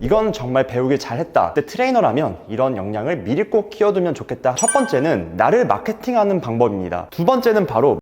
이건 정말 배우길 잘했다. 근데 트레이너라면 이런 역량을 미리 꼭 키워두면 좋겠다. 첫 번째는 나를 마케팅하는 방법입니다. 두 번째는 바로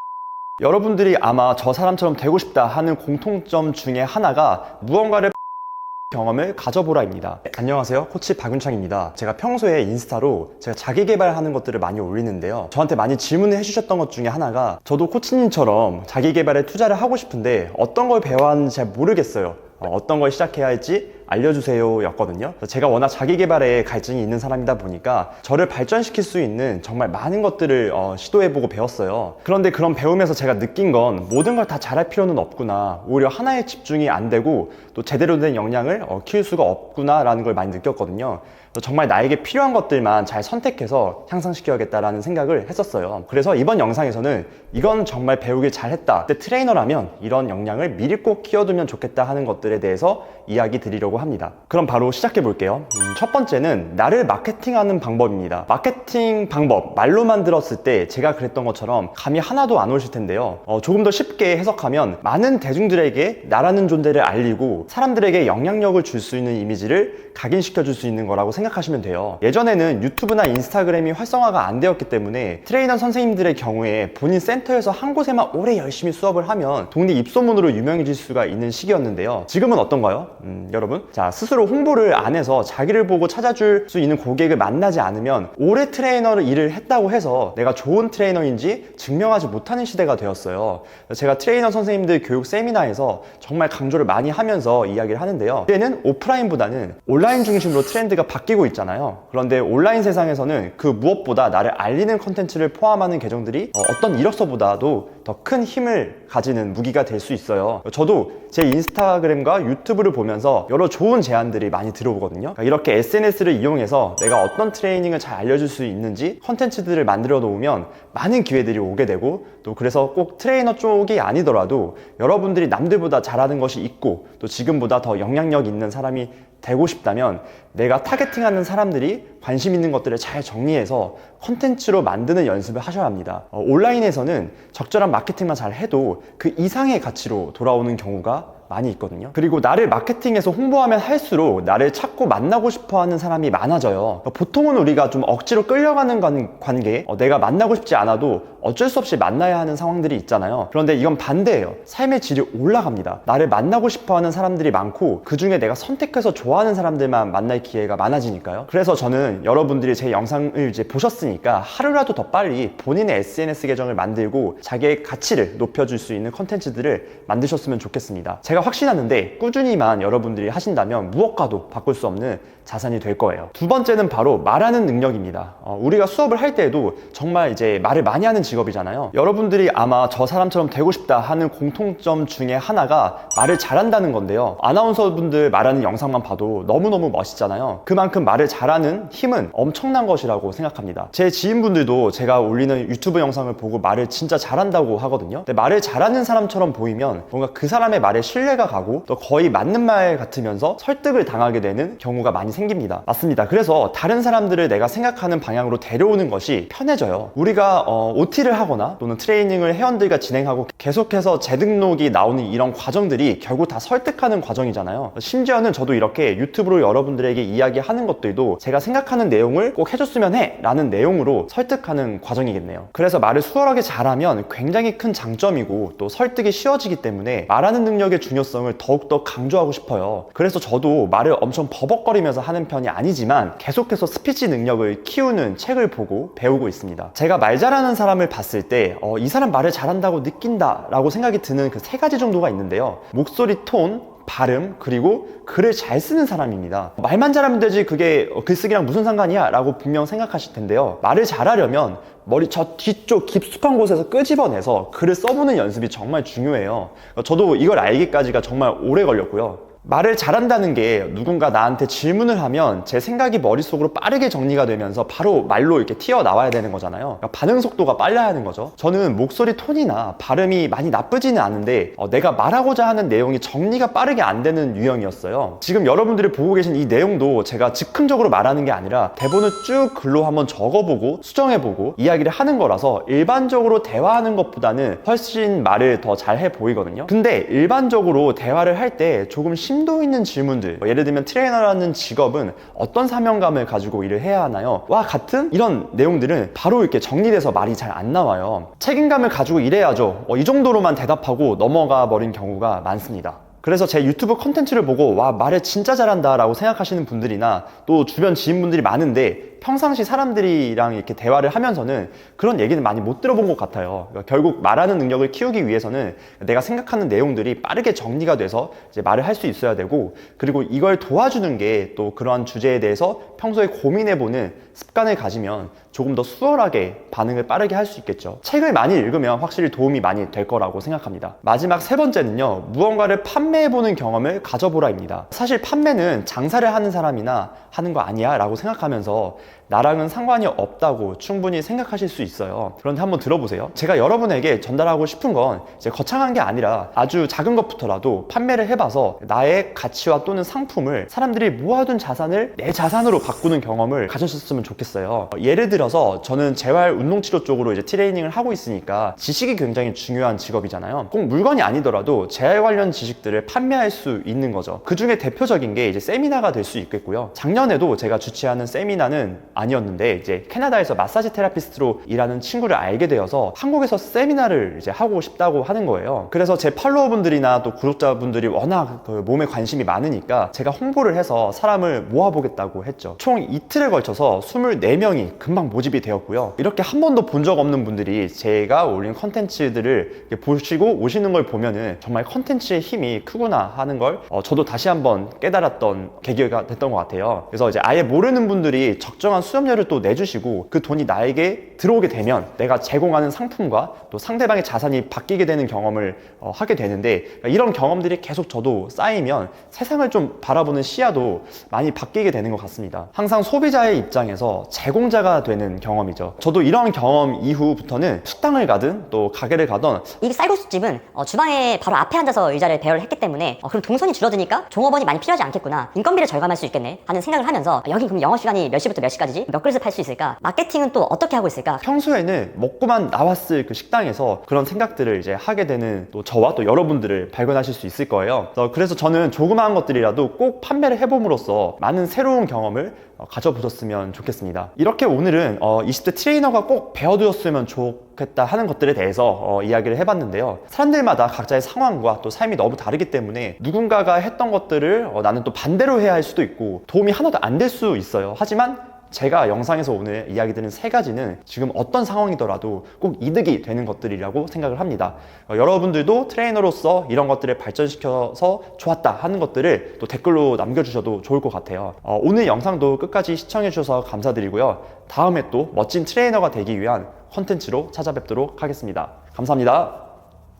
여러분들이 아마 저 사람처럼 되고 싶다 하는 공통점 중에 하나가 무언가를 경험을 가져보라입니다. 안녕하세요. 코치 박윤창입니다. 제가 평소에 인스타로 제가 자기 개발하는 것들을 많이 올리는데요. 저한테 많이 질문을 해주셨던 것 중에 하나가 저도 코치님처럼 자기 개발에 투자를 하고 싶은데 어떤 걸 배워야 하는지 잘 모르겠어요. 어, 어떤 걸 시작해야 할지 알려주세요 였거든요. 제가 워낙 자기 개발에 갈증이 있는 사람이다 보니까 저를 발전시킬 수 있는 정말 많은 것들을 어, 시도해보고 배웠어요. 그런데 그런 배우면서 제가 느낀 건 모든 걸 다 잘할 필요는 없구나. 오히려 하나에 집중이 안 되고 또 제대로 된 역량을 어, 키울 수가 없구나 라는 걸 많이 느꼈거든요. 정말 나에게 필요한 것들만 잘 선택해서 향상시켜야겠다라는 생각을 했었어요. 그래서 이번 영상에서는 이건 정말 배우길 잘했다. 근데 트레이너라면 이런 역량을 미리 꼭 키워두면 좋겠다 하는 것들에 대해서 이야기 드리려고 합니다. 그럼 바로 시작해 볼게요. 음, 첫 번째는 나를 마케팅하는 방법입니다. 마케팅 방법 말로만 들었을 때 제가 그랬던 것처럼 감이 하나도 안 오실 텐데요. 어, 조금 더 쉽게 해석하면 많은 대중들에게 나라는 존재를 알리고 사람들에게 영향력을 줄 수 있는 이미지를 각인시켜 줄 수 있는 거라고 생각하시면 돼요. 예전에는 유튜브나 인스타그램이 활성화가 안 되었기 때문에 트레이너 선생님들의 경우에 본인 센터에서 한 곳에만 오래 열심히 수업을 하면 동네 입소문으로 유명해질 수가 있는 시기였는데요. 지금은 어떤가요? 음, 여러분? 자, 스스로 홍보를 안 해서 자기를 보고 찾아줄 수 있는 고객을 만나지 않으면 오래 트레이너를 일을 했다고 해서 내가 좋은 트레이너인지 증명하지 못하는 시대가 되었어요. 제가 트레이너 선생님들 교육 세미나에서 정말 강조를 많이 하면서 이야기를 하는데요. 이제는 오프라인보다는 온라인 중심으로 트렌드가 바뀌고 있잖아요. 그런데 온라인 세상에서는 그 무엇보다 나를 알리는 컨텐츠를 포함하는 계정들이 어, 어떤 이력서보다도 더 큰 힘을 가지는 무기가 될 수 있어요. 저도 제 인스타그램과 유튜브를 보면서 여러 좋은 제안들이 많이 들어오거든요. 그러니까 이렇게 SNS를 이용해서 내가 어떤 트레이닝을 잘 알려줄 수 있는지 컨텐츠들을 만들어 놓으면 많은 기회들이 오게 되고 또 그래서 꼭 트레이너 쪽이 아니더라도 여러분들이 남들보다 잘하는 것이 있고 또 지금보다 더 영향력 있는 사람이 되고 싶다면 내가 타겟팅하는 사람들이 관심 있는 것들을 잘 정리해서 컨텐츠로 만드는 연습을 하셔야 합니다. 어, 온라인에서는 적절한 마케팅만 잘 해도 그 이상의 가치로 돌아오는 경우가 많이 있거든요. 그리고 나를 마케팅해서 홍보하면 할수록 나를 찾고 만나고 싶어 하는 사람이 많아져요. 보통은 우리가 좀 억지로 끌려가는 관- 관계, 어, 내가 만나고 싶지 않아도 어쩔 수 없이 만나야 하는 상황들이 있잖아요. 그런데 이건 반대예요. 삶의 질이 올라갑니다. 나를 만나고 싶어 하는 사람들이 많고 그 중에 내가 선택해서 좋아하는 사람들만 만날 기회가 많아지니까요. 그래서 저는 여러분들이 제 영상을 이제 보셨으니까 하루라도 더 빨리 본인의 SNS 계정을 만들고 자기의 가치를 높여줄 수 있는 컨텐츠들을 만드셨으면 좋겠습니다. 제가 확신하는데 꾸준히만 여러분들이 하신다면 무엇과도 바꿀 수 없는 자산이 될 거예요. 두 번째는 바로 말하는 능력입니다. 어, 우리가 수업을 할 때에도 정말 이제 말을 많이 하는 직업이잖아요. 여러분들이 아마 저 사람처럼 되고 싶다 하는 공통점 중에 하나가 말을 잘한다는 건데요. 아나운서분들 말하는 영상만 봐도 너무너무 멋있잖아요. 그만큼 말을 잘하는 힘은 엄청난 것이라고 생각합니다. 제 지인분들도 제가 올리는 유튜브 영상을 보고 말을 진짜 잘한다고 하거든요. 근데 말을 잘하는 사람처럼 보이면 뭔가 그 사람의 말에 신뢰가 가고 또 거의 맞는 말 같으면서 설득을 당하게 되는 경우가 많이 생깁니다. 맞습니다. 그래서 다른 사람들을 내가 생각하는 방향으로 데려오는 것이 편해져요. 우리가 어, OT 를 하거나 또는 트레이닝을 회원들과 진행하고 계속해서 재등록이 나오는 이런 과정들이 결국 다 설득하는 과정이잖아요. 심지어는 저도 이렇게 유튜브로 여러분들에게 이야기하는 것들도 제가 생각하는 내용을 꼭 해줬으면 해 라는 내용으로 설득하는 과정이겠네요. 그래서 말을 수월하게 잘하면 굉장히 큰 장점이고 또 설득이 쉬워지기 때문에 말하는 능력의 중요성을 더욱더 강조하고 싶어요. 그래서 저도 말을 엄청 버벅거리면서 하는 편이 아니지만 계속해서 스피치 능력을 키우는 책을 보고 배우고 있습니다. 제가 말 잘하는 사람을 봤을 때, 어, 이 사람 말을 잘한다고 느낀다 라고 생각이 드는 그 세 가지 정도가 있는데요. 목소리 톤, 발음 그리고 글을 잘 쓰는 사람입니다. 말만 잘하면 되지 그게 어, 글쓰기랑 무슨 상관이야 라고 분명 생각하실 텐데요. 말을 잘하려면 머리 저 뒤쪽 깊숙한 곳에서 끄집어내서 글을 써보는 연습이 정말 중요해요. 저도 이걸 알기까지가 정말 오래 걸렸고요. 말을 잘한다는 게 누군가 나한테 질문을 하면 제 생각이 머릿속으로 빠르게 정리가 되면서 바로 말로 이렇게 튀어나와야 되는 거잖아요. 그러니까 반응 속도가 빨라야 하는 거죠. 저는 목소리 톤이나 발음이 많이 나쁘지는 않은데 어, 내가 말하고자 하는 내용이 정리가 빠르게 안 되는 유형이었어요. 지금 여러분들이 보고 계신 이 내용도 제가 즉흥적으로 말하는 게 아니라 대본을 쭉 글로 한번 적어보고 수정해보고 이야기를 하는 거라서 일반적으로 대화하는 것보다는 훨씬 말을 더 잘 해 보이거든요. 근데 일반적으로 대화를 할 때 조금 심 심도 있는 질문들. 뭐 예를 들면 트레이너라는 직업은 어떤 사명감을 가지고 일을 해야 하나요? 와 같은 이런 내용들은 바로 이렇게 정리돼서 말이 잘 안 나와요. 책임감을 가지고 일해야죠. 어, 이 정도로만 대답하고 넘어가 버린 경우가 많습니다. 그래서 제 유튜브 컨텐츠를 보고 와 말을 진짜 잘한다 라고 생각하시는 분들이나 또 주변 지인분들이 많은데 평상시 사람들이랑 이렇게 대화를 하면서는 그런 얘기는 많이 못 들어본 것 같아요. 그러니까 결국 말하는 능력을 키우기 위해서는 내가 생각하는 내용들이 빠르게 정리가 돼서 이제 말을 할 수 있어야 되고 그리고 이걸 도와주는 게 또 그러한 주제에 대해서 평소에 고민해보는 습관을 가지면 조금 더 수월하게 반응을 빠르게 할 수 있겠죠. 책을 많이 읽으면 확실히 도움이 많이 될 거라고 생각합니다. 마지막 세 번째는요, 무언가를 판매해보는 경험을 가져보라입니다. 사실 판매는 장사를 하는 사람이나 하는 거 아니야 라고 생각하면서 나랑은 상관이 없다고 충분히 생각하실 수 있어요. 그런데 한번 들어보세요. 제가 여러분에게 전달하고 싶은 건 이제 거창한 게 아니라 아주 작은 것부터라도 판매를 해봐서 나의 가치와 또는 상품을 사람들이 모아둔 자산을 내 자산으로 바꾸는 경험을 가졌으면 좋겠어요. 예를 들어서 저는 재활 운동치료 쪽으로 이제 트레이닝을 하고 있으니까 지식이 굉장히 중요한 직업이잖아요. 꼭 물건이 아니더라도 재활 관련 지식들을 판매할 수 있는 거죠. 그 중에 대표적인 게 이제 세미나가 될 수 있겠고요. 작년에도 제가 주최하는 세미나는 아니었는데 이제 캐나다에서 마사지 테라피스트로 일하는 친구를 알게 되어서 한국에서 세미나를 이제 하고 싶다고 하는 거예요. 그래서 제 팔로워분들이나 또 구독자분들이 워낙 그 몸에 관심이 많으니까 제가 홍보를 해서 사람을 모아보겠다고 했죠. 총 이틀에 걸쳐서 24명이 금방 모집이 되었고요. 이렇게 한 번도 본 적 없는 분들이 제가 올린 컨텐츠들을 보시고 오시는 걸 보면은 정말 컨텐츠의 힘이 크구나 하는 걸 어, 저도 다시 한번 깨달았던 계기가 됐던 것 같아요. 그래서 이제 아예 모르는 분들이 적정 한 수업료를 또 내주시고 그 돈이 나에게 들어오게 되면 내가 제공하는 상품과 또 상대방의 자산이 바뀌게 되는 경험을 어, 하게 되는데 이런 경험들이 계속 저도 쌓이면 세상을 좀 바라보는 시야도 많이 바뀌게 되는 것 같습니다. 항상 소비자의 입장에서 제공자가 되는 경험이죠. 저도 이런 경험 이후부터는 식당을 가든 또 가게를 가든 이 쌀국수집은 어, 주방에 바로 앞에 앉아서 의자를 배열을 했기 때문에 어, 그럼 동선이 줄어드니까 종업원이 많이 필요하지 않겠구나 인건비를 절감할 수 있겠네 하는 생각을 하면서 어, 여기 그럼 영어 시간이 몇 시부터 몇 시 까지지? 몇 그릇을 팔 수 있을까? 마케팅은 또 어떻게 하고 있을까? 평소에는 먹고만 나왔을 그 식당에서 그런 생각들을 이제 하게 되는 또 저와 또 여러분들을 발견하실 수 있을 거예요. 그래서- 그래서 저는 조그마한 것들이라도 꼭 판매를 해봄으로써 많은 새로운 경험을 어, 가져보셨으면 좋겠습니다. 이렇게 오늘은 어, 20대 트레이너가 꼭 배워두었으면 좋겠다 하는 것들에 대해서 어, 이야기를 해봤는데요. 사람들마다 각자의 상황과 또 삶이 너무 다르기 때문에 누군가가 했던 것들을 어, 나는 또 반대로 해야 할 수도 있고 도움이 하나도 안 될 수 있어요. 하지만 제가 영상에서 오늘 이야기 드린 세 가지는 지금 어떤 상황이더라도 꼭 이득이 되는 것들이라고 생각을 합니다. 어, 여러분들도 트레이너로서 이런 것들을 발전시켜서 좋았다 하는 것들을 또 댓글로 남겨주셔도 좋을 것 같아요. 어, 오늘 영상도 끝까지 시청해주셔서 감사드리고요. 다음에 또 멋진 트레이너가 되기 위한 컨텐츠로 찾아뵙도록 하겠습니다. 감사합니다.